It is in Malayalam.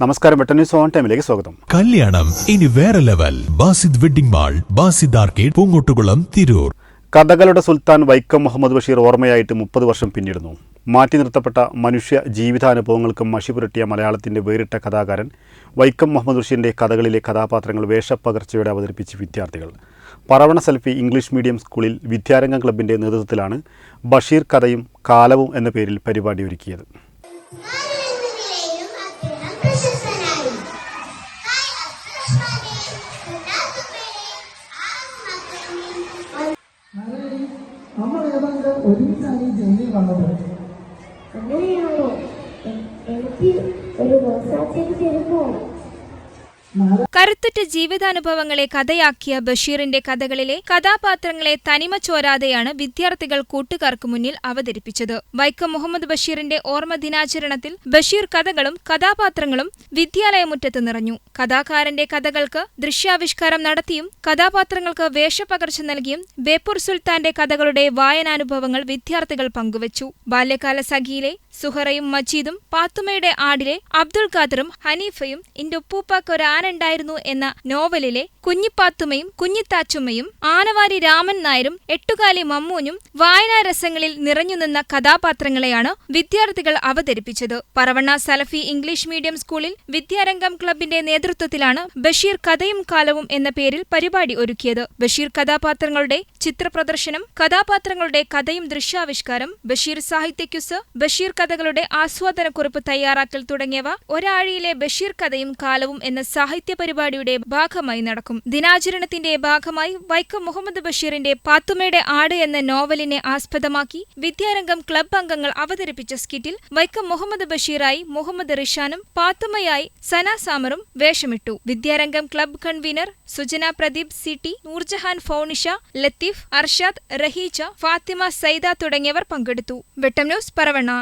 നമസ്കാരം ന്യൂസ് ഓൺ ടൈമിലേക്ക് സ്വാഗതം. കല്യാണം ഇനി വേറെ level Basid wedding mall Basid arcade Poongottukulam Tirur. കഥകളുടെ സുൽത്താൻ വൈക്കം മുഹമ്മദ് ബഷീർ ഓർമ്മയായിട്ട് മുപ്പത് വർഷം പിന്നിടുന്നു. മാറ്റി നിർത്തപ്പെട്ട മനുഷ്യ ജീവിതാനുഭവങ്ങൾക്കും മഷി പുരട്ടിയ മലയാളത്തിന്റെ വേറിട്ട കഥാകാരൻ വൈക്കം മുഹമ്മദ് ബഷീറിന്റെ കഥകളിലെ കഥാപാത്രങ്ങൾ വേഷപ്പകർച്ചയോടെ അവതരിപ്പിച്ച് വിദ്യാർത്ഥികൾ. പറവണ സെൽഫി ഇംഗ്ലീഷ് മീഡിയം സ്കൂളിൽ വിദ്യാരംഗം ക്ലബിന്റെ നേതൃത്വത്തിലാണ് ബഷീർ കഥയും കാലവും എന്ന പേരിൽ പരിപാടി ഒരുക്കിയത്. നമ്മൾ ഏതാണ്ട് ഒരുമിച്ചാണ് ഈ ജയിലിൽ വന്നത്. അങ്ങനെയാണോ എനിക്ക് ഒരു റോസാച്ചെടി തരുമോ കരുത്തുറ്റ ജീവിതാനുഭവങ്ങളെ കഥയാക്കിയ ബഷീറിന്റെ കഥകളിലെ കഥാപാത്രങ്ങളെ തനിമ ചോരാതെയാണ് വിദ്യാർത്ഥികൾ കൂട്ടുകാർക്ക് മുന്നിൽ അവതരിപ്പിച്ചത്. വൈക്കം മുഹമ്മദ് ബഷീറിന്റെ ഓർമ്മ ദിനാചരണത്തിൽ ബഷീർ കഥകളും കഥാപാത്രങ്ങളും വിദ്യാലയമുറ്റത്ത് നിറഞ്ഞു. കഥാകാരന്റെ കഥകൾക്ക് ദൃശ്യാവിഷ്കാരം നടത്തിയും കഥാപാത്രങ്ങൾക്ക് വേഷപകർച്ച നൽകിയും ബേപ്പൂർ സുൽത്താന്റെ കഥകളുടെ വായനാനുഭവങ്ങൾ വിദ്യാർത്ഥികൾ പങ്കുവച്ചു. ബാല്യകാല സഖിയിലെ സുഹറയും മജീദും പാത്തുമയുടെ ആടിലെ അബ്ദുൾ ഖാദറും ഹനീഫയും ഇന്റെ ഉപ്പൂപ്പാക്ക് ഒരു ആനുണ്ടായിരുന്നു എന്ന നോവലിലെ കുഞ്ഞിപ്പാത്തുമ്മയും കുഞ്ഞിത്താച്ചുമ്മയും ആനവാരി രാമൻ നായരും എട്ടുകാലി മമ്മൂഞ്ഞും വായനാരസങ്ങളിൽ നിറഞ്ഞുനിന്ന കഥാപാത്രങ്ങളെയാണ് വിദ്യാർത്ഥികൾ അവതരിപ്പിച്ചത്. പറവണ്ണ സലഫി ഇംഗ്ലീഷ് മീഡിയം സ്കൂളിൽ വിദ്യാരംഗം ക്ലബിന്റെ നേതൃത്വത്തിലാണ് ബഷീർ കഥയും കാലവും എന്ന പേരിൽ പരിപാടി ഒരുക്കിയത്. ബഷീർ കഥാപാത്രങ്ങളുടെ ചിത്രപ്രദർശനം കഥാപാത്രങ്ങളുടെ കഥയും ദൃശ്യാവിഷ്കാരം ബഷീർ സാഹിത്യക്യുസ് ബഷീർ കഥകളുടെ ആസ്വാദനക്കുറിപ്പ് തയ്യാറാക്കൽ തുടങ്ങിയവ ഒരാഴിയിലെ ബഷീർ കഥയും കാലവും എന്ന സാഹിത്യ പരിപാടിയുടെ ഭാഗമായി നടക്കും. ദിനാചരണത്തിന്റെ ഭാഗമായി വൈക്കം മുഹമ്മദ് ബഷീറിന്റെ പാത്തുമ്മയുടെ ആട് എന്ന നോവലിനെ ആസ്പദമാക്കി വിദ്യാരംഗം ക്ലബ് അംഗങ്ങൾ അവതരിപ്പിച്ച സ്കിറ്റിൽ വൈക്കം മുഹമ്മദ് ബഷീറായി മുഹമ്മദ് റിഷാനും പാത്തുമ്മയായി സന സാമറും വേഷമിട്ടു. Vidyarangam club convener Sujana Pradeep C T Noorjahan Faunisha Latheef Arshad Raheeja Fathima Saida തുടങ്ങിയവർ പങ്കെടുത്തു. വെട്ടം ന്യൂസ് പറവണ്ണ.